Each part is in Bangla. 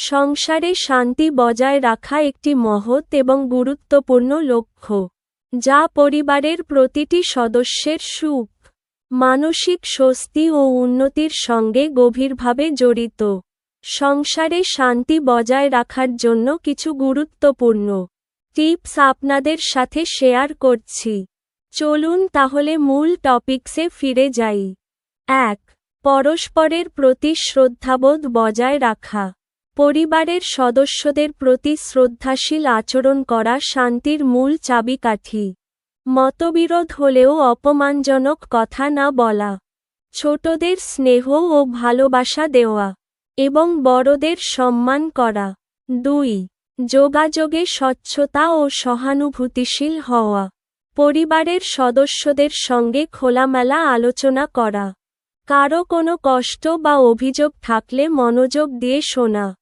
সংসারে শান্তি বজায় রাখা একটি মহৎ এবং গুরুত্বপূর্ণ লক্ষ্য, যা পরিবারের প্রতিটি সদস্যের সুখ, মানসিক স্বস্তি ও উন্নতির সঙ্গে গভীরভাবে জড়িত। সংসারে শান্তি বজায় রাখার জন্য কিছু গুরুত্বপূর্ণ টিপস আপনাদের সাথে শেয়ার করছি। চলুন তাহলে মূল টপিকসে ফিরে যাই। এক, পরস্পরের প্রতি শ্রদ্ধাবোধ বজায় রাখা। পরিবারের সদস্যদের প্রতি শ্রদ্ধাশীল আচরণ করা শান্তির মূল চাবিকাঠি। মতবিরোধ হলেও অপমানজনক কথা না বলা। ছোটদের স্নেহ ও ভালোবাসা দেওয়া এবং বড়দের সম্মান করা। দুই, যোগাযোগে স্বচ্ছতা ও সহানুভূতিশীল হওয়া। পরিবারের সদস্যদের সঙ্গে খোলামেলা আলোচনা করা। কারও কোনো কষ্ট বা অভিযোগ থাকলে মনোযোগ দিয়ে শোনা।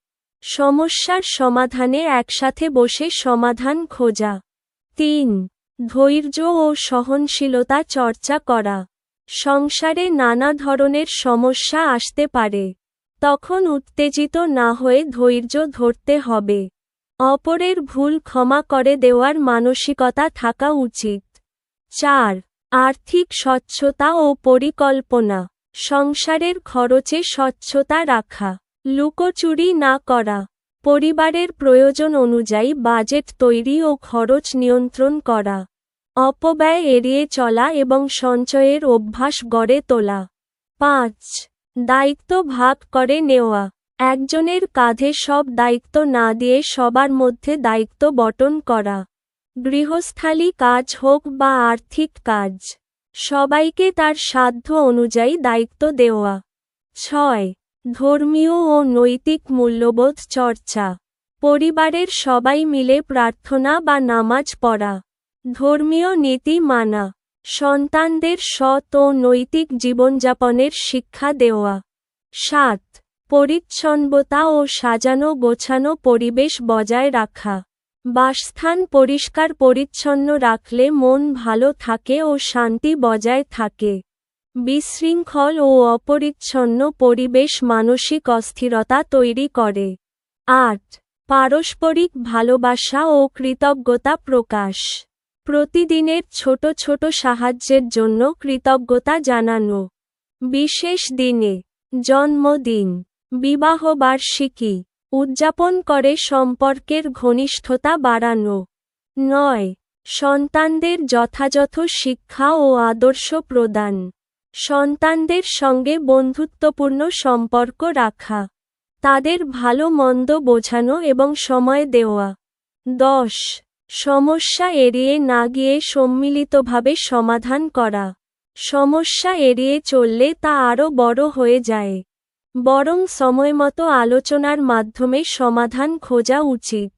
সমস্যার সমাধানে একসাথে বসে সমাধান খোঁজা। তিন, ধৈর্য ও সহনশীলতা চর্চা করা। সংসারে নানা ধরনের সমস্যা আসতে পারে। তখন উত্তেজিত না হয়ে ধৈর্য ধরতে হবে। অপরের ভুল ক্ষমা করে দেওয়ার মানসিকতা থাকা উচিত। চার, আর্থিক স্বচ্ছতা ও পরিকল্পনা। সংসারের খরচে স্বচ্ছতা রাখা। লুকোচুরি না করা। পরিবারের প্রয়োজন অনুযায়ী বাজেট তৈরি ও খরচ নিয়ন্ত্রণ করা। অপব্যয় এড়িয়ে চলা এবং সঞ্চয়ের অভ্যাস গড়ে তোলা। পাঁচ। দায়িত্ব ভাগ করে নেওয়া। একজনের কাঁধে সব দায়িত্ব না দিয়ে সবার মধ্যে দায়িত্ব বটন করা। গৃহস্থালী কাজ হোক বা আর্থিক কাজ, সবাইকে তার সাধ্য অনুযায়ী দায়িত্ব দেওয়া। ছয়। ধর্মীয় ও নৈতিক মূল্যবোধ চর্চা। পরিবারের সবাই মিলে প্রার্থনা বা নামাজ পড়া। ধর্মীয় নীতি মানা। সন্তানদের সৎ ও নৈতিক জীবনযাপনের শিক্ষা দেওয়া। সাত, পরিচ্ছন্নতা ও সাজানো গোছানো পরিবেশ বজায় রাখা। বাসস্থান পরিষ্কার পরিচ্ছন্ন রাখলে মন ভালো থাকে ও শান্তি বজায় থাকে। বিশৃঙ্খল ও অপরিচ্ছন্ন পরিবেশ মানসিক অস্থিরতা তৈরি করে। আট, পারস্পরিক ভালোবাসা ও কৃতজ্ঞতা প্রকাশ। প্রতিদিনের ছোট ছোট সাহায্যের জন্য কৃতজ্ঞতা জানানো। বিশেষ দিনে, জন্মদিন বিবাহবার্ষিকী উদযাপন করে সম্পর্কের ঘনিষ্ঠতা বাড়ানো। নয়, সন্তানদের যথাযথ শিক্ষা ও আদর্শ প্রদান। সন্তানদের সঙ্গে বন্ধুত্বপূর্ণ সম্পর্ক রাখা, তাদের ভালো মন্দ বোঝানো এবং সময় দেওয়া। দশ, সমস্যা এড়িয়ে না গিয়ে সম্মিলিতভাবে সমাধান করা। সমস্যা এড়িয়ে চললে তা আরও বড় হয়ে যায়। বরং সময়মতো আলোচনার মাধ্যমে সমাধান খোঁজা উচিত।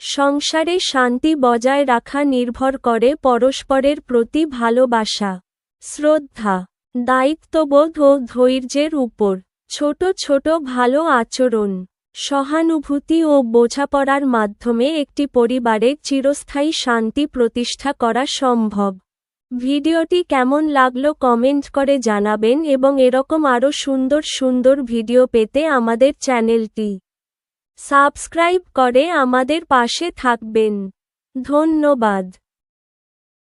সংসারে শান্তি বজায় রাখা নির্ভর করে পরস্পরের প্রতি ভালোবাসা, শ্রদ্ধা। দায়িত্ববোধ ও ধৈর্যের উপর। ছোট ছোট ভালো আচরণ, সহানুভূতি ও বোঝাপড়ার মাধ্যমে একটি পরিবারের চিরস্থায়ী শান্তি প্রতিষ্ঠা করা সম্ভব। ভিডিওটি কেমন লাগল কমেন্ট করে জানাবেন এবং এরকম আরও সুন্দর সুন্দর ভিডিও পেতে আমাদের চ্যানেলটি সাবস্ক্রাইব করে আমাদের পাশে থাকবেন। ধন্যবাদ।